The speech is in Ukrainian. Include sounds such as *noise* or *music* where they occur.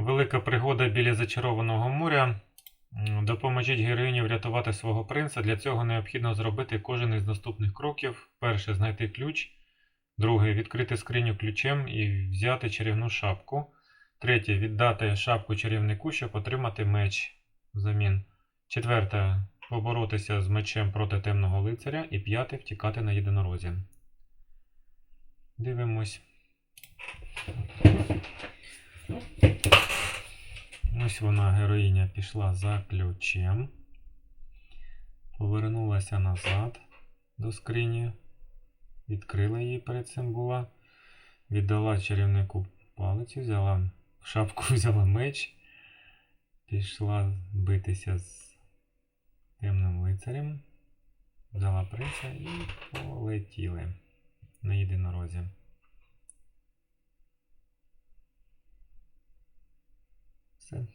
Велика пригода біля зачарованого моря. Допоможіть героїні врятувати свого принца. Для цього необхідно зробити кожен із наступних кроків. Перше знайти ключ. Друге відкрити скриню ключем і взяти чарівну шапку. Третє віддати шапку чарівнику, щоб отримати меч взамін. Четверте поборотися з мечем проти темного лицаря. І п'яте втікати на єдинорозі. Дивимось. Ось вона, героїня, пішла за ключем. Повернулася назад до скрині. Відкрила її перед цим була. Віддала чарівнику палицю, взяла шапку, *laughs* взяла меч. Пішла битися з темним лицарем. Взяла принца і полетіли на єдинорозі. So.